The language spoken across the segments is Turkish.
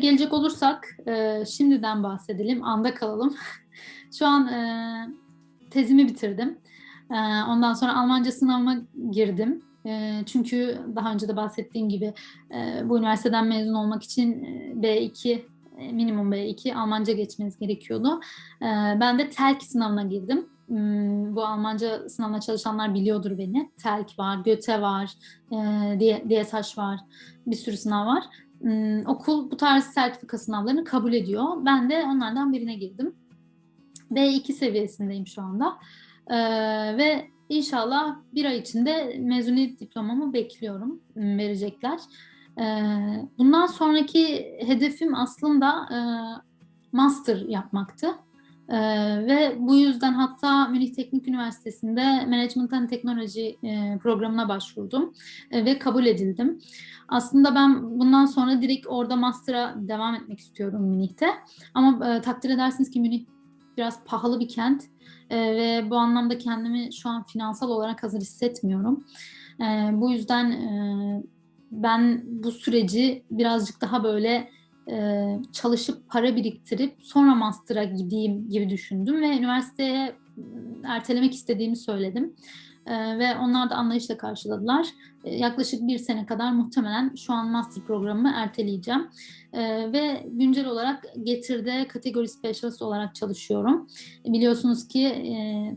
Gelecek olursak e, şimdiden bahsedelim, anda kalalım. Şu an e, tezimi bitirdim. E, ondan sonra Almanca sınavıma girdim. E, çünkü daha önce de bahsettiğim gibi e, bu üniversiteden mezun olmak için e, B2 e, minimum B2 Almanca geçmeniz gerekiyordu. E, ben de TELK sınavına girdim. Hmm, Bu Almanca sınavına çalışanlar biliyordur beni. TELK var, GÖTE var, e, DSH var, bir sürü sınav var. Hmm, Okul bu tarz sertifika sınavlarını kabul ediyor. Ben de onlardan birine girdim. B2 seviyesindeyim şu anda. E, ve inşallah bir ay içinde mezuniyet diplomamı bekliyorum. Hmm, Verecekler. E, Bundan sonraki hedefim aslında e, master yapmaktı. Ee, ve bu yüzden hatta Münih Teknik Üniversitesi'nde Management and Technology e, programına başvurdum e, ve kabul edildim. Aslında ben bundan sonra direkt orada master'a devam etmek istiyorum Münih'te. Ama e, takdir edersiniz ki Münih biraz pahalı bir kent e, ve bu anlamda kendimi şu an finansal olarak hazır hissetmiyorum. E, bu yüzden e, ben bu süreci birazcık daha böyle e, çalışıp para biriktirip sonra master'a gideyim gibi düşündüm ve üniversiteye ertelemek istediğimi söyledim. E, ve onlar da anlayışla karşıladılar. E, yaklaşık bir sene kadar muhtemelen şu an master programımı erteleyeceğim. Ve güncel olarak Getir'de kategori specialist olarak çalışıyorum. Biliyorsunuz ki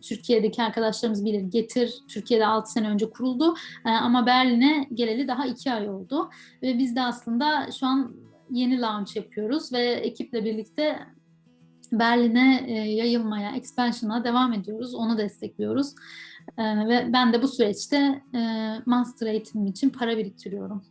Türkiye'deki arkadaşlarımız bilir Getir Türkiye'de 6 sene önce kuruldu ama Berlin'e geleli daha 2 ay oldu. Ve biz de aslında şu an yeni launch yapıyoruz ve ekiple birlikte Berlin'e e, yayılmaya, expansion'a devam ediyoruz. Onu destekliyoruz. E, ve ben de bu süreçte e, master eğitimim için para biriktiriyorum.